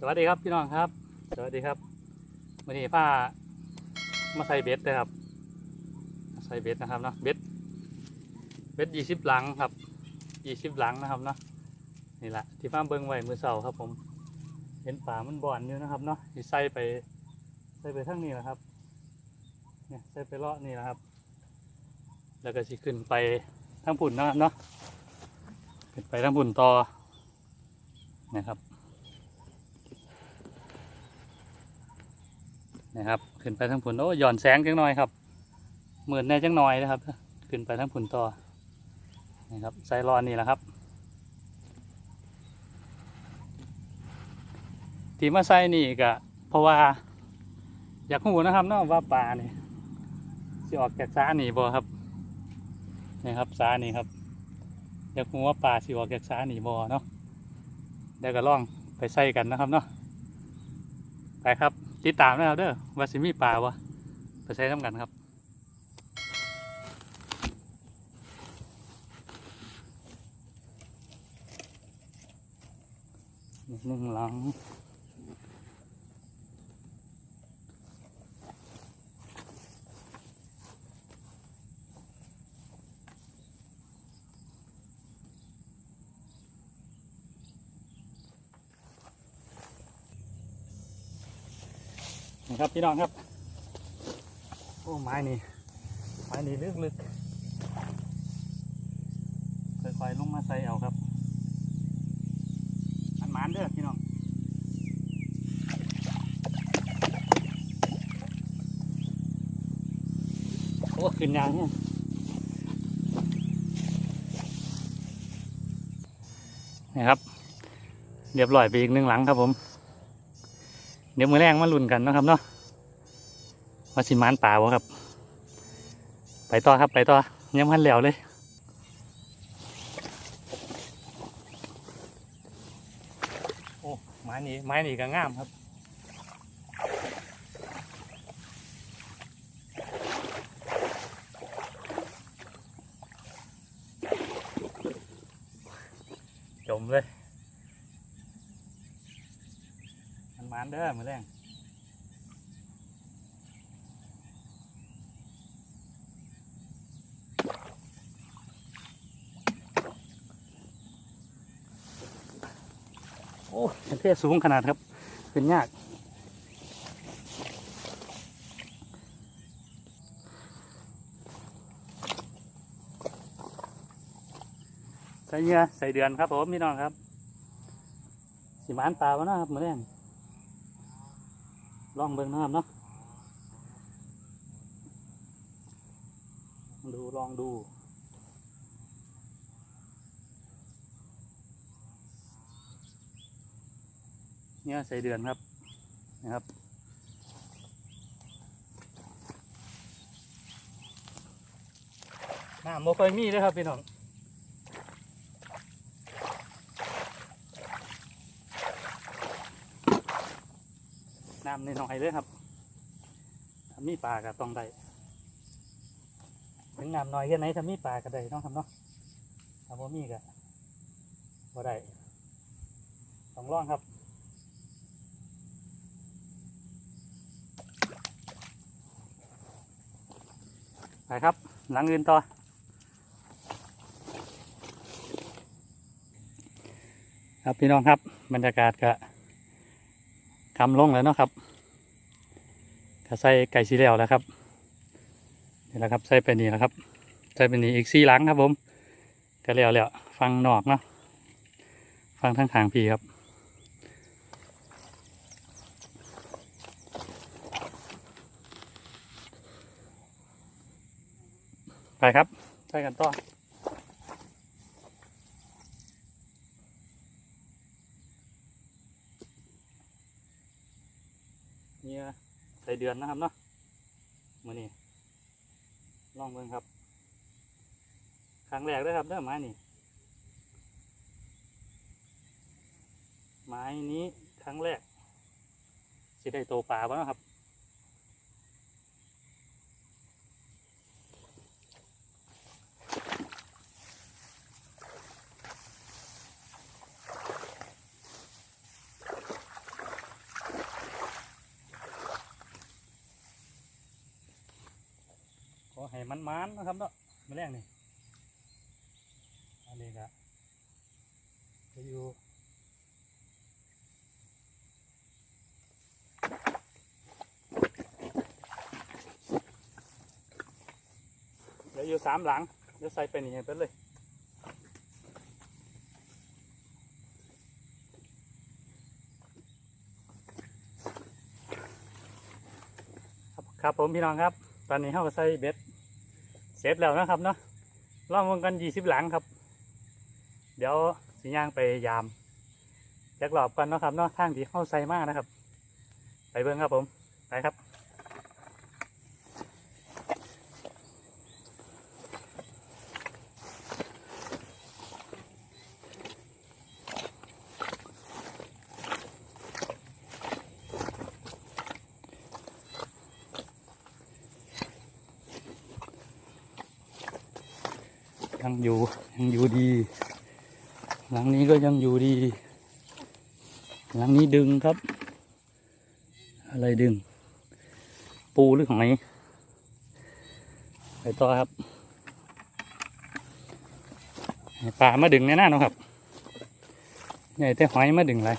สวัสดีครับพี่น้องครับ สวัสดีครับวันนี้ป้ามาใส่เบ็ดนะครับใส่เบ็ดนะครับเนาะเบ็ดเบ็ดยี่สิบหลังครับยี่สิบหลังนะครับเนาะนี่แหละที่ป้าเบิ้งไว้มือเสาครับผม เห็นป่ามันบ่อนอยู่นะครับเนาะที่ใส่ไปใส่ไปทั้งนี้แหละครับเนี่ยใส่ไปเลาะนี่แหละครับ แล้วก็สิขึ้นไปทั้งปุ่นนะครับเนาะขึ้นไปทั้งปุ่นต่อนะครับ นะครับ ขึ้นไปทั้งผุนโอ้หย่อนแสงจังหน่อยครับเหมื่นแน่จังหน่อยนะครับ ขึ้นไปทั้งผุนต่อนะครับไซรอนนี่แหละครับที่มาใส่นี่ก็เพราะว่า อยากหูนะครับเนาะว่าปลานี่สิออกจากสานี่บ่ครับนี่ครับสานี่ครับอยากหูว่าปลาสิออกจากสานี่บ่เนาะเดี๋ยวก็ลองไปใส่กันนะครับเนาะไปครับ ติดตามนะครับเด้อว่าสิมีปลาวะไปใช้น้ำกันครับนิดนึงหลัง นี่ครับพี่น้องครับ โอ้ไม้นี่ไม้นี่ลึกลึกค่อยๆลงมาใส่เอาครับมันหมานเด้อพี่น้องโอ้ขึ้นยางเนี่ยนี่ครับ เรียบร้อยไปอีกหนึ่งหลังครับผม เดี๋ยวมือแรงมาลุ้นกันนะครับเนาะว่าสิมานป่าวะครับ ไปต่อครับไปต่อยังพันแล้วเลยโอ้ไม้นี่ไม้นี่ก็งามครับจมเลย มันเด้อมือแรงโอ้เท่สูงขนาดครับ เป็นยากใส่เนื้อใส่เดือนครับผมพี่น้องครับ สิมานปลาวะนะครับมือแรง ลองเบิ่งนะครับเนาะดูลองดูเนี่ยใส่เดือนครับนะครับน้ำโมค่อยมีเลยครับพี่น้อง น้ำน้อยๆเลยครับถ้ามีปลาก็ต้องได้ถึงน้ำน้อยแค่ไหนถ้ามีปลาก็ได้ต้องทำเนาะถ้าบ่มีก็บ่ได้ต้องลองครับไปครับ หลังอื่นต่อครับพี่น้องครับบรรยากาศก็ คำลงแล้วเนาะครับก็ใส่ไก่สีเหลวแล้วครับนี่แหละครับใส่ไปนี่แหละครับใส่ไปนี่อีกสี่หลังครับ ผมก็แล้วแล้วฟังนอกเนาะฟังทั้งทางพี่ครับไปครับใส่กันต่อ เนี่ยใส่เดือนนะครับเนาะมือนี่ลองเบิ่งครับ ครั้งแรกเลยครับเด้อไม้นี่ ไม้นี้ครั้งแรกสิได้โตปลาบ้างครับ มันมันนะครับเนาะมาแรงนี่อันนี้ก็จะอยู่เหลืออยู่สามหลังเดี๋ยวใส่ไปนี่ให้เพิ่นเลยครับผมพี่น้องครับ ตอนนี้เราก็ใส่เบ็ดเส ร็จแล้วนะครับเนาะลองวงกันยี่สิบหลังครับ เดี๋ยวสีย่างไปยามจักรอบกันนะครับเนาะทางที่เข้าใส่มากนะครับ ไปเบิ้งครับผม ไปครับ ยังอยู่ยังอยู่ดี หลังนี้ก็ยังอยู่ดี หลังนี้ดึงครับ อะไรดึง ปูหรือหอยไปต่อครับปลามาดึงแน่นอนนาะครับใหญ่แต่หอยมาดึงไร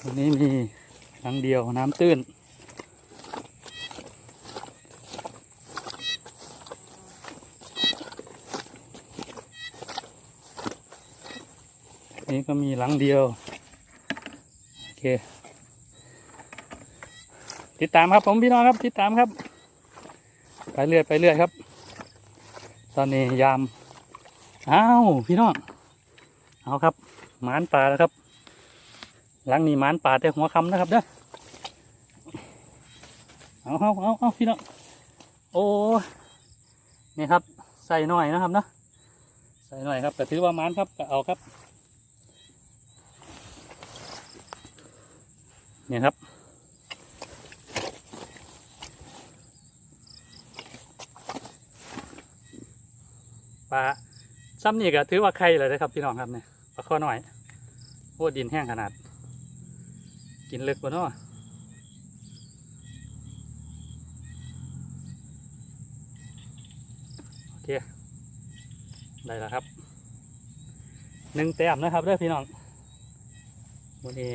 วันนี้มีหลังเดียวน้ำตื้น นี่ก็มีหลังเดียว โอเค ติดตามครับผมพี่น้องครับติดตามครับ ไปเรื่อยไปเรื่อยครับ ตอนนี้ยามอ้าวพี่น้องเอาครับหมานป่าแล้วครับ หลังนี้หมานป่าแต่หัวคำนะครับเด้อเอาเอาเอาเอาพี่น้องโอ้นี่ครับใส่หน่อยนะครับเนาะใส่หน่อยครับแต่ถือว่ามานครับก็เอาครับ เนี่ยครับ ปลาซ้ำนี่ก็ถือว่าไข่เลยนะครับพี่น้องครับเนี่ยปลาข้อหน่อยโอ้ดินแห้งขนาด กินเลึกกว่านาะโอเค ได้แล้วครับหนึ่งแต้มนะครับเด้อพี่น้องวันนี้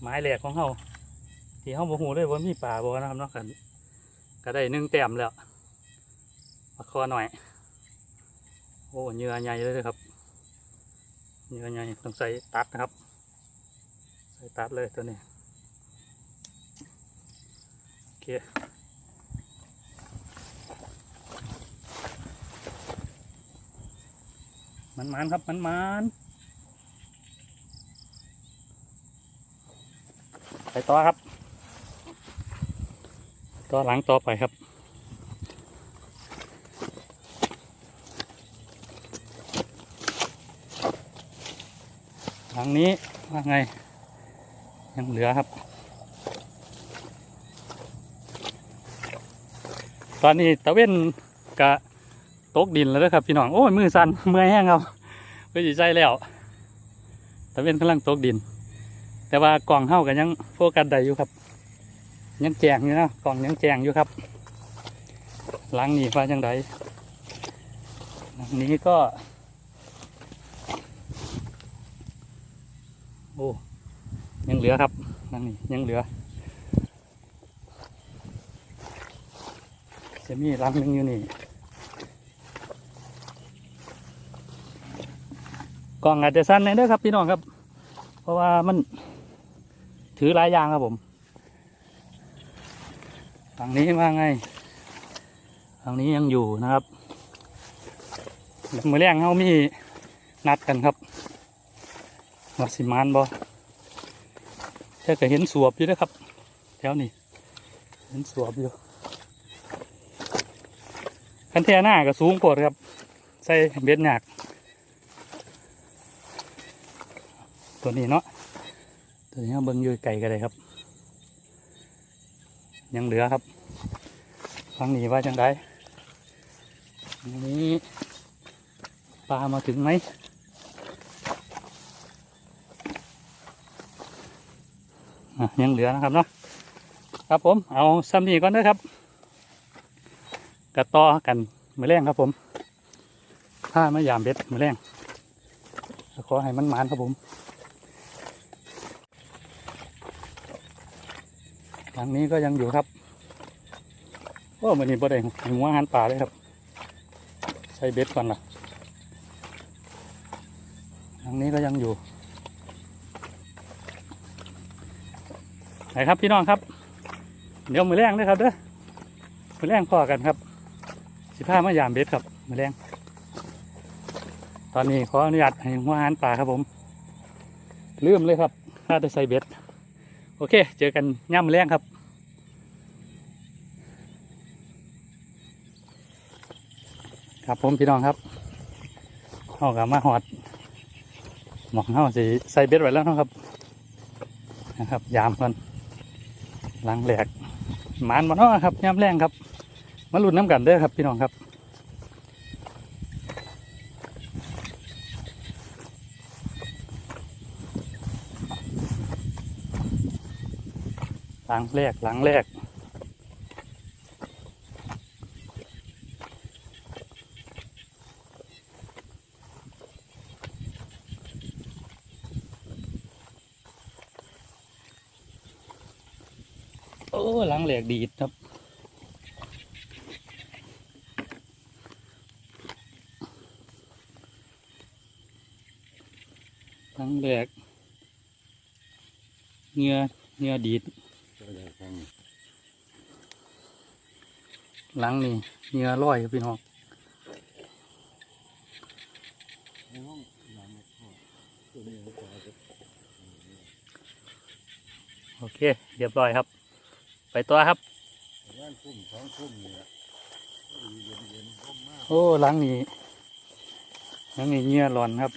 ไม้แหลกของเขาที่เขาบ่หูเลยว่ามีป่าบ่นะครับเนาะกันก็ได้นึ่งแต้มแล้วปลาคอหน่อย โอ้เหยื่อใหญ่เลยครับเหยื่อใหญ่ต้องใส่ตัดนะครับ ใส่ตัดเลยตัวนี้โอเคมันมันครับมันมัน ไปต่อครับต่อหลังต่อไปครับหลังนี้ว่าไง ยังเหลือครับ ตอนนี้ตะเว้นกะตกดินแล้วเด้อครับพี่น้อง โอ้ยมือสั่นเมื่อยแห้งครับเพื่ใจแล้วตะเว้นกำลังตกดิน แต่ว่ากล่องเฮากันยังโฟกัสได้อยู่ครับ ยังแจงอยู่นะกล่องยังแจงอยู่ครับ หลังนี้ว่าจังไดหลังนี้ก็ โอ้ยังเหลือครับหลังนี้ยังเหลือ จะมีหลังหนึงอยู่นี่กล่องอาจจะสั้นหน่อยเด้อครับพี่น้องครับ เพราะว่ามัน ถือหลายอย่างครับผมฝั่งนี้ว่าไงฝั่งนี้ยังอยู่นะครับเมือแรงเขามีนัดกันครับว่าสิมานบอแค่ก็เห็นสวบอยู่นะครับ แถวนี้เห็นสวบอยู่คันเทหน้าก็สูงโพดครับ ใส่เบ็ดหนักตัวนี้เนาะ ตัวนี้เบิ้งอยูไก่กันเลยครับ ยังเหลือครับฟังนี้ว่าจังไดนนี้ปลามาถึงไหมอะยังเหลือนะครับเนาะครับผมเอาซ้ำนี้ก่อนนะครับกระต่อกันมือแรงครับผมถ้ามายามเบ็ดมือแรงขอให้มันหมานครับผม ทางนี้ก็ยังอยู่ครับโอ้มันนี่บ่ได้หัวอาหารป่าเลยครับ ใช้เบ็ดก่อนล่ะทางนี้ก็ยังอยู่ไหนครับพี่น้องครับ เดี๋ยวมือแรงเลยครับเด้อมือแรงพอกันครับ สิผ้ามายามเบ็ดครับมือแรงตอนนี้ขออนุญาตให้หัวอาหารป่าครับผมลืมเลยครับถ้าจะใส่เบ็ด โอเค เจอกันย่ำมือแรงครับครับผมพี่น้องครับเอากับมาหอด หมองเฮาสิใส่เบ็ดไว้แล้วนะครับ นะครับ ยามก่อนลังแหลกหมานมาเนาะครับยามแรงครับ มาลุ้นน้ำกันเด้อครับพี่น้องครับ หลังแรกหลังแรก โอ้หลังแหลกดีดครับหลังแหลกเงือเงือดีด หลังนี่เหงือร้อยครับพี่น้องโอเค เรียบร้อยครับ ไปตัวครับโอ้หลังนี่หลังนี่เหงือร้อนครับ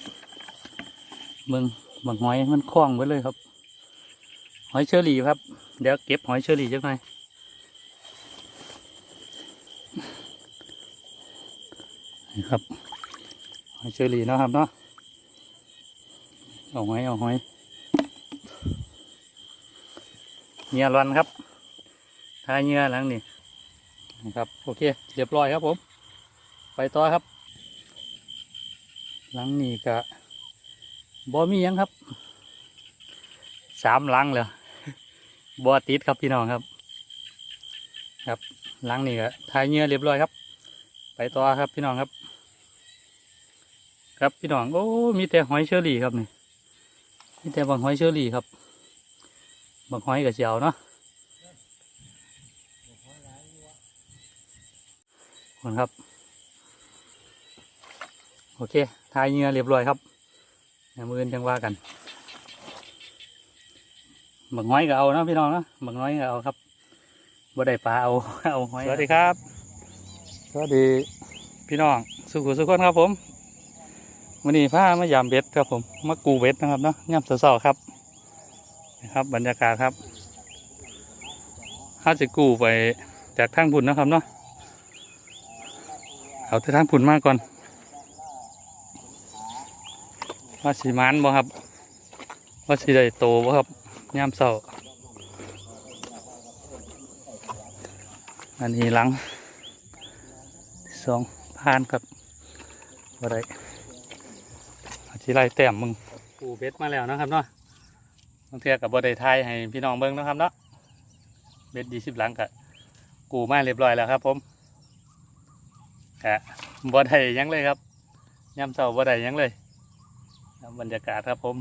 เบิ่งบังหอยมันคล้องไว้เลยครับ หอยเชอรี่ครับ เดี๋ยวเก็บหอยเชอรี่จักหน่อย นี่ครับหอยเชอรี่นะครับเนาะเอาหอยเอาหอยเงียรันครับทายเงียหลังนี่นะครับโอเคเรียบร้อยครับผม ไปต่อครับ หลังนี้กะบ่มียังครับสามหลังเลยบ่ติดครับพี่น้องครับ ครับหลังนี้ก็ทายเงียเรียบร้อยครับ ไปต่อครับพี่น้องครับ ครับพี่น้องโอ้มีแต่หอยเชอรี่ครับนี่มีแต่บางหอยเชอรี่ครับบางหอยกับเจียวเนาะคนครับ โอเคทายเหงื่อเรียบร้อยครับเดี๋ยวมืออนจังว่ากันบางหอยก็เอาเนาะพี่น้องเนาะบางหอยก็เอาครับบ่ได้ปลาเอาเอาหอยสวัสดีครับ สวัสดีพี่น้องสุขุสุขคนครับผม วันนี้พามายามเบ็ดครับผมมากูเบ็ดนะครับเนาะย่ำเสาๆครับนะครับ บรรยากาศครับข้าจะกูไปจากทางพุ่นนะครับเนาะเอาที่ทางพุ่นมากก่อนว่าสีมันบ่ครับว่าสีได้โตบ่ครับย่ำเสาอันนี้หลังสองผ่านครับบ่ได้ อาชีไรแต้มมึงปูเบ็ดมาแล้วนะครับเนาะบางเทียกับบ่ได้ทายให้พี่น้องเบิ่งนะครับเนาะเบ็ดยี่สิบหลังกะกูมาเรียบร้อยแล้วครับ ผมกะบ่ได้ยังเลยครับย่ำเสาบ่ได้ยังเลยบรรยากาศครับผม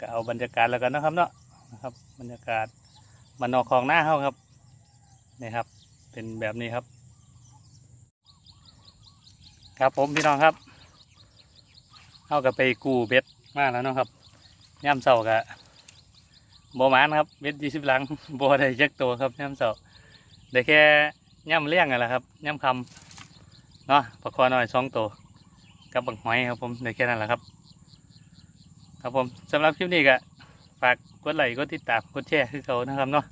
ก็เอาบรรยากาศแล้วกันนะครับเนาะนะครับ บรรยากาศมันนอกของหน้าเขาครับนี่ครับ เป็นแบบนี้ครับ ครับผมพี่น้องครับ เอากับไปกูเบ็ดมาแล้วเนาะครับย่ำเสากับโบมานครับเบ็ดยี่สิบหลังโบได้จักตัวครับย่ำเสาได้แค่ย่ำเลี้ยงกันแหละครับย่ำคำเนาะปลาคอน้อยสองตัวกับบังหอยครับผมได้แค่นั้นแหละครับ ครับผมสำหรับคลิปนี้ก็ฝากกดไลค์กดติดตามกดแชร์คือเขานะครับเนาะ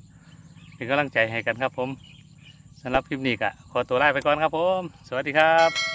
เป็นกำลังใจให้กันครับผมสำหรับคลิปนี้ก็ขอตัวลาไปก่อนครับผม สวัสดีครับ